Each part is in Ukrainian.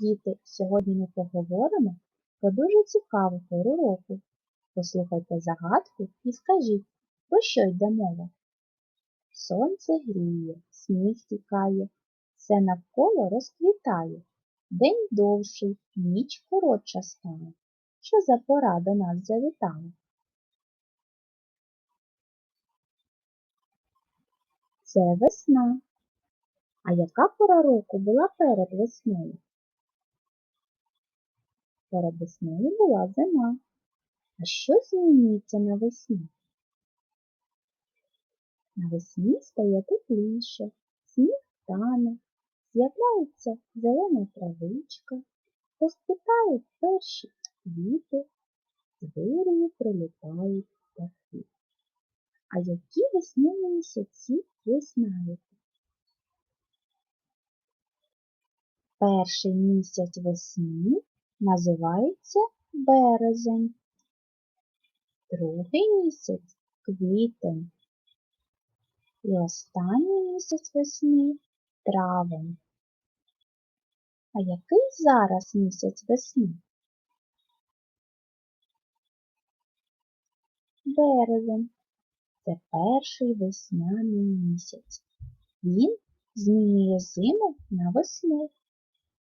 Діти, сьогодні ми поговоримо про дуже цікаву пору року. Послухайте загадку і скажіть, про що йде мова? Сонце гріє, сніг тікає, все навколо розквітає. День довший, ніч коротша стала. Що за пора до нас завітала? Це весна. А яка пора року була перед весною? Перед весною була зима. А що змінюється навесні? Навесні стає тепліше, сніг тане, з'являється зелена травичка, розквітають перші квіти, з вирію прилітають птахи. А які весняні місяці ви знаєте? Перший місяць весни називається березень, другий місяць квітень і останній місяць весни травень. А який зараз місяць весни? Березень. Це перший весняний місяць. Він змінює зиму на весну.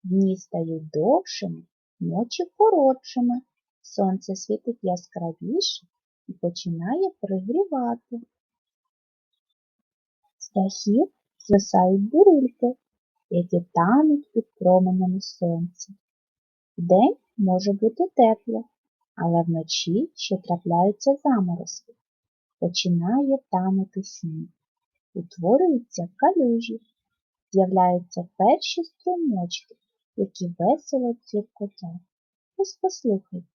Дні стають довшими, ночі коротшими, сонце світить яскравіше і починає пригрівати. З дахів звисають бурульки, які тануть під променями сонця. Вдень може бути тепло, але вночі ще трапляються заморозки. Починає танути сніг. Утворюються калюжі, з'являються перші струмочки, які весело цвіркотять. Ось послухайте.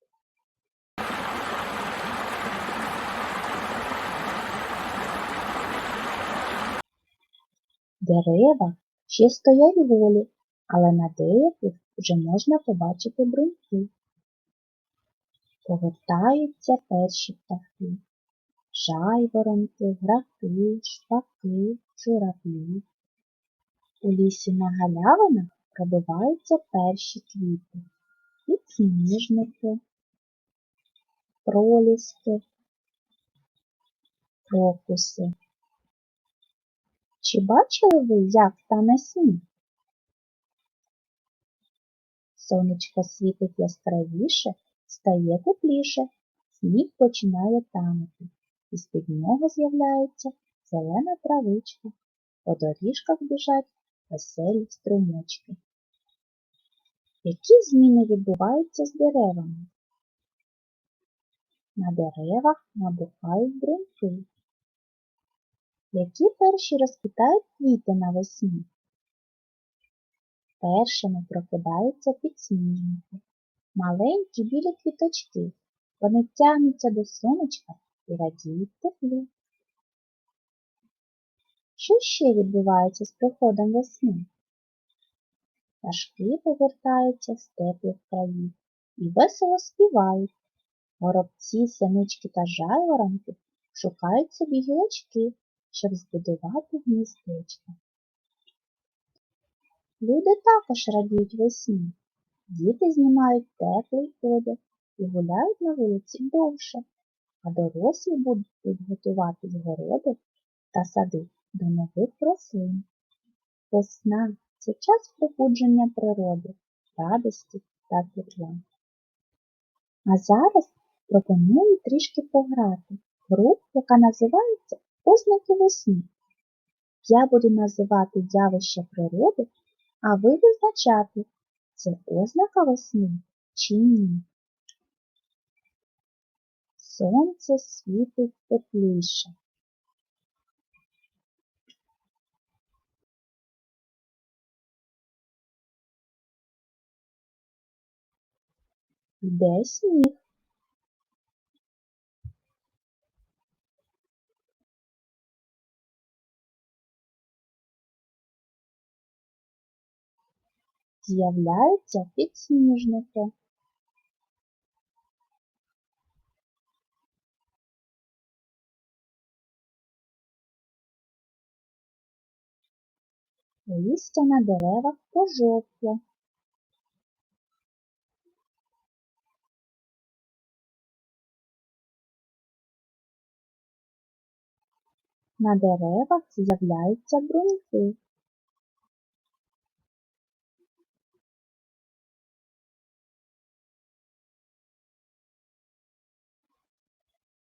Дерева ще стоять волі, але на деяких вже можна побачити бруньки. Повертаються перші птахи, жайворонки, граки, шпаки, журавлі. У лісі на галявинах пробиваються перші квіти, підсніжники, проліски, крокуси. Чи бачили ви, як тане сніг? Сонечко світить яскравіше, стає тепліше, сніг починає танути, і з-під нього з'являється зелена травичка, по доріжках біжать веселі струмочки. Які зміни відбуваються з деревами? На деревах набухають бруньки. Які перші розквітають квіти навесні? Першими прокидаються підсніжники, маленькі білі квіточки. Вони тягнуться до сонечка і радіють теплу. Що ще відбувається з приходом весни? Пташки повертаються з теплих країв і весело співають. Горобці, синички та жайворонки шукають собі гілочки, щоб збудувати гніздечко. Люди також радіють весні. Діти знімають теплий одяг і гуляють на вулиці довше, а дорослі будуть готувати згороди та сади до нових рослин. Весна це час пробудження природи, радості та тепла. А зараз пропоную трішки пограти гру, яка називається Ознаки весни. Я буду називати явища природи, а ви визначати, це ознака весни чи ні. Сонце світить тепліше. Йде сніг. З'являються підсніжники. Листя на деревах пожовкло. На деревах з'являються бруньки.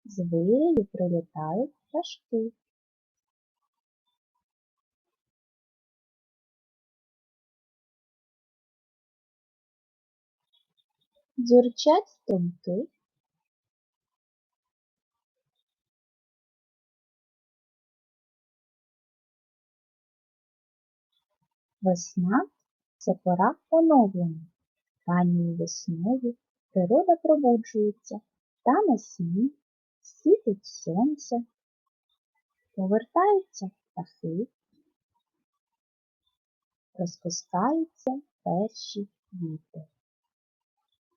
З вирію прилітають пташки. Дзюрчать струмки, Весна це пора оновлення. Ранньою весною природа пробуджується, та на сні світить сонце, повертаються птахи, розпускаються перші квіти.